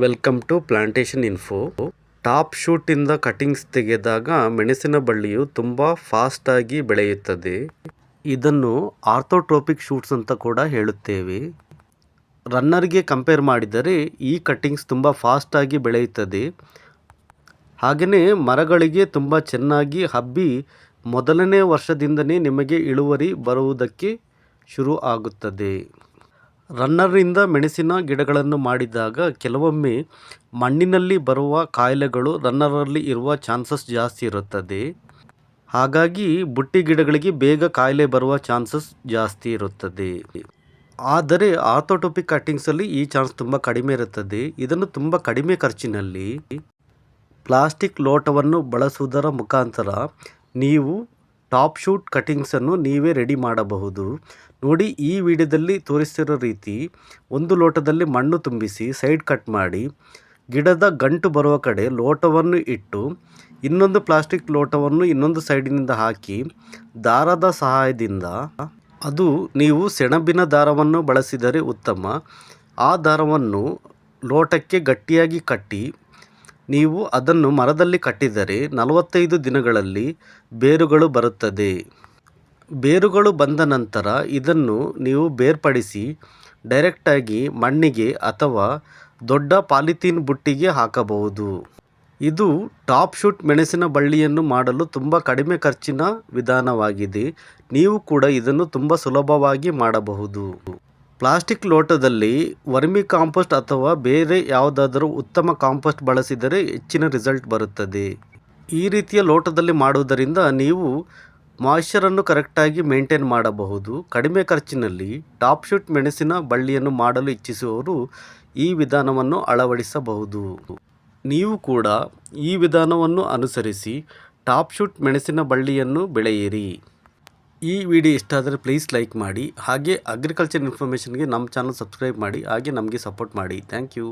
Welcome to plantation info top ಶೂಟಿಂದ cuttings ತೆಗೆದಾಗ ಮೆಣಸಿನ ಬಳ್ಳಿಯು ತುಂಬ ಫಾಸ್ಟಾಗಿ ಬೆಳೆಯುತ್ತದೆ. ಇದನ್ನು ಆರ್ಥೋಟ್ರೋಪಿಕ್ ಶೂಟ್ಸ್ ಅಂತ ಕೂಡ ಹೇಳುತ್ತೇವೆ. ರನ್ನರ್ಗೆ ಕಂಪೇರ್ ಮಾಡಿದರೆ ಈ ಕಟ್ಟಿಂಗ್ಸ್ ತುಂಬ ಫಾಸ್ಟಾಗಿ ಬೆಳೆಯುತ್ತದೆ. ಹಾಗೆಯೇ ಮರಗಳಿಗೆ ತುಂಬ ಚೆನ್ನಾಗಿ ಹಬ್ಬಿ ಮೊದಲನೇ ವರ್ಷದಿಂದನೇ ನಿಮಗೆ ಇಳುವರಿ ಬರುವುದಕ್ಕೆ ಶುರು ಆಗುತ್ತದೆ. ರನ್ನರ್ನಿಂದ ಮೆಣಸಿನ ಗಿಡಗಳನ್ನು ಮಾಡಿದಾಗ ಕೆಲವೊಮ್ಮೆ ಮಣ್ಣಿನಲ್ಲಿ ಬರುವ ಕಾಯಿಲೆಗಳು ರನ್ನರಲ್ಲಿ ಇರುವ ಚಾನ್ಸಸ್ ಜಾಸ್ತಿ ಇರುತ್ತದೆ. ಹಾಗಾಗಿ ಬುಟ್ಟಿ ಗಿಡಗಳಿಗೆ ಬೇಗ ಕಾಯಿಲೆ ಬರುವ ಚಾನ್ಸಸ್ ಜಾಸ್ತಿ ಇರುತ್ತದೆ. ಆದರೆ ಆರ್ಥೋಟೋಪಿಕ್ ಕಟ್ಟಿಂಗ್ಸಲ್ಲಿ ಈ ಚಾನ್ಸ್ ತುಂಬ ಕಡಿಮೆ ಇರುತ್ತದೆ. ಇದನ್ನು ತುಂಬ ಕಡಿಮೆ ಖರ್ಚಿನಲ್ಲಿ ಪ್ಲಾಸ್ಟಿಕ್ ಲೋಟವನ್ನು ಬಳಸುವುದರ ಮುಖಾಂತರ ನೀವು ಟಾಪ್ ಶೂಟ್ ಕಟಿಂಗ್ಸನ್ನು ನೀವೇ ರೆಡಿ ಮಾಡಬಹುದು. ನೋಡಿ, ಈ ವಿಡಿಯೋದಲ್ಲಿ ತೋರಿಸ್ತಿರೋ ರೀತಿ ಒಂದು ಲೋಟದಲ್ಲಿ ಮಣ್ಣು ತುಂಬಿಸಿ, ಸೈಡ್ ಕಟ್ ಮಾಡಿ, ಗಿಡದ ಗಂಟು ಬರುವ ಕಡೆ ಲೋಟವನ್ನು ಇಟ್ಟು, ಇನ್ನೊಂದು ಪ್ಲಾಸ್ಟಿಕ್ ಲೋಟವನ್ನು ಇನ್ನೊಂದು ಸೈಡಿನಿಂದ ಹಾಕಿ, ದಾರದ ಸಹಾಯದಿಂದ ಅದು ನೀವು ಸೆಣಬಿನ ದಾರವನ್ನು ಬಳಸಿದರೆ ಉತ್ತಮ. ಆ ದಾರವನ್ನು ಲೋಟಕ್ಕೆ ಗಟ್ಟಿಯಾಗಿ ಕಟ್ಟಿ ನೀವು ಅದನ್ನು ಮರದಲ್ಲಿ ಕಟ್ಟಿದರೆ ನಲವತ್ತೈದು ದಿನಗಳಲ್ಲಿ ಬೇರುಗಳು ಬರುತ್ತದೆ. ಬೇರುಗಳು ಬಂದ ನಂತರ ಇದನ್ನು ನೀವು ಬೇರ್ಪಡಿಸಿ ಡೈರೆಕ್ಟಾಗಿ ಮಣ್ಣಿಗೆ ಅಥವಾ ದೊಡ್ಡ ಪಾಲಿಥೀನ್ ಬುಟ್ಟಿಗೆ ಹಾಕಬಹುದು. ಇದು ಟಾಪ್ ಶೂಟ್ ಮೆಣಸಿನ ಬಳ್ಳಿಯನ್ನು ಮಾಡಲು ತುಂಬ ಕಡಿಮೆ ಖರ್ಚಿನ ವಿಧಾನವಾಗಿದೆ. ನೀವು ಕೂಡ ಇದನ್ನು ತುಂಬ ಸುಲಭವಾಗಿ ಮಾಡಬಹುದು. ಪ್ಲಾಸ್ಟಿಕ್ ಲೋಟದಲ್ಲಿ ವರ್ಮಿ ಕಾಂಪೋಸ್ಟ್ ಅಥವಾ ಬೇರೆ ಯಾವುದಾದರೂ ಉತ್ತಮ ಕಾಂಪೋಸ್ಟ್ ಬಳಸಿದರೆ ಹೆಚ್ಚಿನ ರಿಸಲ್ಟ್ ಬರುತ್ತದೆ. ಈ ರೀತಿಯ ಲೋಟದಲ್ಲಿ ಮಾಡುವುದರಿಂದ ನೀವು ಮಾಯಿಶ್ಚರನ್ನು ಕರೆಕ್ಟಾಗಿ ಮೇಂಟೈನ್ ಮಾಡಬಹುದು. ಕಡಿಮೆ ಖರ್ಚಿನಲ್ಲಿ ಟಾಪ್ ಶೂಟ್ ಮೆಣಸಿನ ಬಳ್ಳಿಯನ್ನು ಮಾಡಲು ಇಚ್ಛಿಸುವವರು ಈ ವಿಧಾನವನ್ನು ಅಳವಡಿಸಬಹುದು. ನೀವು ಕೂಡ ಈ ವಿಧಾನವನ್ನು ಅನುಸರಿಸಿ ಟಾಪ್ ಶೂಟ್ ಮೆಣಸಿನ ಬಳ್ಳಿಯನ್ನು ಬೆಳೆಯಿರಿ. ಈ ವಿಡಿಯೋ ಇಷ್ಟ ಆದರೆ ಪ್ಲೀಸ್ ಲೈಕ್ ಮಾಡಿ, ಹಾಗೆ ಅಗ್ರಿಕಲ್ಚರ್ ಇನ್ಫಾರ್ಮೇಷನ್ಗೆ ನಮ್ಮ ಚಾನಲ್ ಸಬ್ಸ್ಕ್ರೈಬ್ ಮಾಡಿ, ಹಾಗೆ ನಮಗೆ ಸಪೋರ್ಟ್ ಮಾಡಿ. Thank you